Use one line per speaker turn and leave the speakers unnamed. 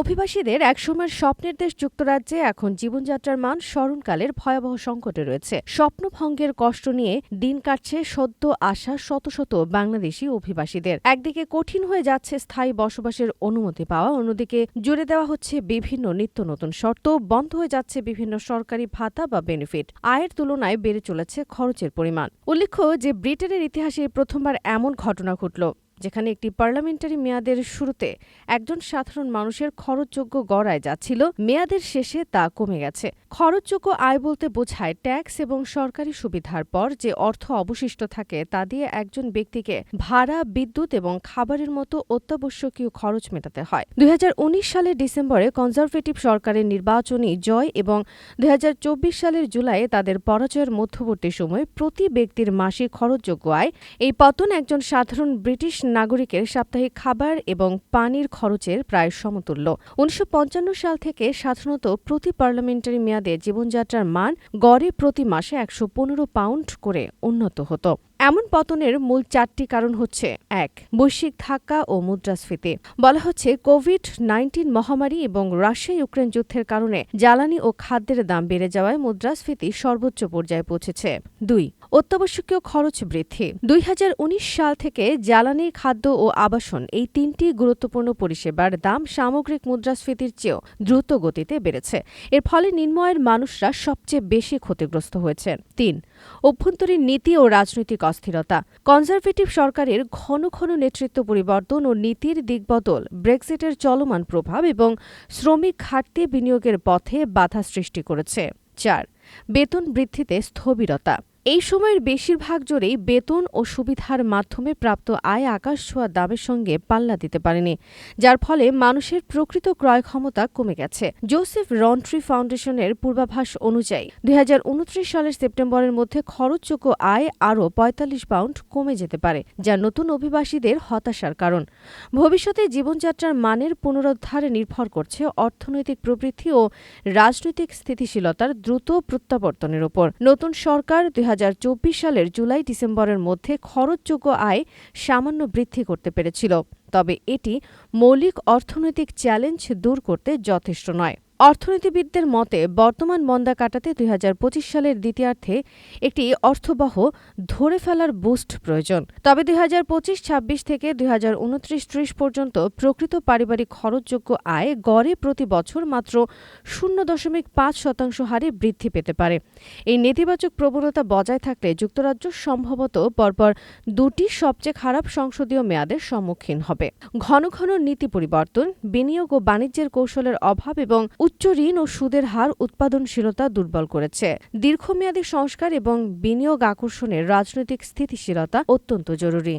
অভিবাসীদের একসময়ের স্বপ্নের দেশ যুক্তরাজ্যে এখন জীবনযাত্রার মান স্মরণকালের ভয়াবহ সংকটে রয়েছে। স্বপ্নভঙ্গের কষ্ট নিয়ে দিন কাটছে সদ্য আসা শত শত বাংলাদেশি অভিবাসীদের। একদিকে কঠিন হয়ে যাচ্ছে স্থায়ী বসবাসের অনুমতি পাওয়া, অন্যদিকে জুড়ে দেওয়া হচ্ছে বিভিন্ন নিত্য নতুন শর্ত, বন্ধ হয়ে যাচ্ছে বিভিন্ন সরকারি ভাতা বা বেনিফিট আয়ের তুলনায় বেড়ে চলেছে খরচের পরিমাণ। উল্লেখ্য যে, ব্রিটেনের ইতিহাসে প্রথমবার এমন ঘটনা ঘটল। যেখানে একটি পার্লামেন্টারি মেয়াদের শুরুতে একজন সাধারণ মানুষের খরচযোগ্য গড়ায় যাচ্ছিল, মেয়াদের শেষে তা কমে গেছে। খরচযোগ্য আয় বলতে বোঝায় ট্যাক্স এবং সরকারি সুবিধার পর যে অর্থ অবশিষ্ট থাকে তা দিয়ে একজন ব্যক্তিকে ভাড়া, বিদ্যুৎ এবং খাবারের মতো অত্যাবশ্যকীয় খরচ মেটাতে হয়। দুই হাজার উনিশ সালের ডিসেম্বরে কনজারভেটিভ সরকারের নির্বাচনী জয় এবং দুই হাজার চব্বিশ সালের জুলাইয়ে তাদের পরাজয়ের মধ্যবর্তী সময়ে প্রতি ব্যক্তির মাসিক খরচযোগ্য আয়। এই পতন একজন সাধারণ ব্রিটিশ নাগরিকের সাপ্তাহিক খাবার এবং পানির খরচের প্রায় সমতুল্য। উনিশশো সাল থেকে সাধারণত প্রতি পার্লামেন্টারি মেয়াদে জীবনযাত্রার মান গড়ে প্রতি মাসে একশো পাউন্ড করে উন্নত হতো। এমন পতনের মূল চারটি কারণ হচ্ছে, এক, বৈশ্বিক ধাক্কা ও মুদ্রাস্ফীতি। বলা হচ্ছে, কোভিড নাইন্টিন মহামারী এবং রাশিয়া ইউক্রেন যুদ্ধের কারণে জ্বালানি ও খাদ্যের দাম বেড়ে যাওয়ায় মুদ্রাস্ফীতি সর্বোচ্চ পর্যায়ে পৌঁছেছে। দুই, অত্যাবশ্যকীয় খরচ বৃদ্ধি। দুই হাজার উনিশ সাল থেকে জ্বালানি খাদ্য ও আবাসন এই তিনটি গুরুত্বপূর্ণ পরিষেবার দাম সামগ্রিক মুদ্রাস্ফীতির চেয়েও দ্রুত গতিতে বেড়েছে। এর ফলে নিম্নয়ের মানুষরা সবচেয়ে বেশি ক্ষতিগ্রস্ত হয়েছে তিন, অভ্যন্তরীণ নীতি ও রাজনৈতিক অস্থিরতা। কনজারভেটিভ সরকারের ঘন ঘন নেতৃত্ব পরিবর্তন ও নীতির দিকবদল, ব্রেক্সিটের চলমান প্রভাব এবং শ্রমিক ঘাটতি বিনিয়োগের পথে বাধা সৃষ্টি করেছে। চার, বেতন বৃদ্ধিতে স্থবিরতা। এই সময়ের বেশিরভাগ জোরেই বেতন ও সুবিধার মাধ্যমে প্রাপ্ত আয় আকাশ ছোঁয়া দামের সঙ্গে পাল্লা দিতে পারেনি, যার ফলে মানুষের প্রকৃত ক্রয় ক্ষমতা কমে গেছে। জোসেফ রন্ট্রি ফাউন্ডেশনের পূর্বাভাস অনুযায়ী, দুই হাজার ঊনত্রিশ সালের সেপ্টেম্বরের মধ্যে খরচযোগ্য আয় আরও পঁয়তাল্লিশ পাউন্ড কমে যেতে পারে, যা নতুন অভিবাসীদের হতাশার কারণ। ভবিষ্যতে জীবনযাত্রার মানের পুনরুদ্ধারে নির্ভর করছে অর্থনৈতিক প্রবৃদ্ধি ও রাজনৈতিক স্থিতিশীলতার দ্রুত প্রত্যাবর্তনের ওপর। নতুন সরকার দুই সালের জুলাই ডিসেম্বরের মধ্যে খরচযোগ্য আয় সামান্য বৃদ্ধি করতে পেরেছিল। তবে এটি মৌলিক অর্থনৈতিক চ্যালেঞ্জ দূর করতে যথেষ্ট নয়। অর্থনীতিবিদদের মতে, বর্তমান মন্দা কাটাতে দুই হাজার পঁচিশ সালের দ্বিতীয়ার্ধে একটি অর্থবহ ধরে ফেলার বুস্ট প্রয়োজন। তবে দুই হাজার পঁচিশ, ছাব্বিশ থেকে দুই হাজার উনত্রিশ ত্রিশ পর্যন্ত প্রকৃত পারিবারিক খরচযোগ্য আয় গড়ে প্রতি বছর মাত্র শূন্য দশমিক পাঁচ শতাংশ হারে বৃদ্ধি পেতে পারে। এই নেতিবাচক প্রবণতা বজায় থাকলে যুক্তরাজ্য সম্ভবত পরপর দুটি সবচেয়ে খারাপ সংসদীয় মেয়াদের সম্মুখীন হবে। ঘন ঘন নীতি পরিবর্তন, বিনিয়োগ ও বাণিজ্যের কৌশলের অভাব এবং উচ্চ ঋণ ও সুদের হার উৎপাদনশীলতা দুর্বল করেছে। দীর্ঘমেয়াদী সংস্কার এবং বিনিয়োগ আকর্ষণের রাজনৈতিক স্থিতিশীলতা অত্যন্ত জরুরি।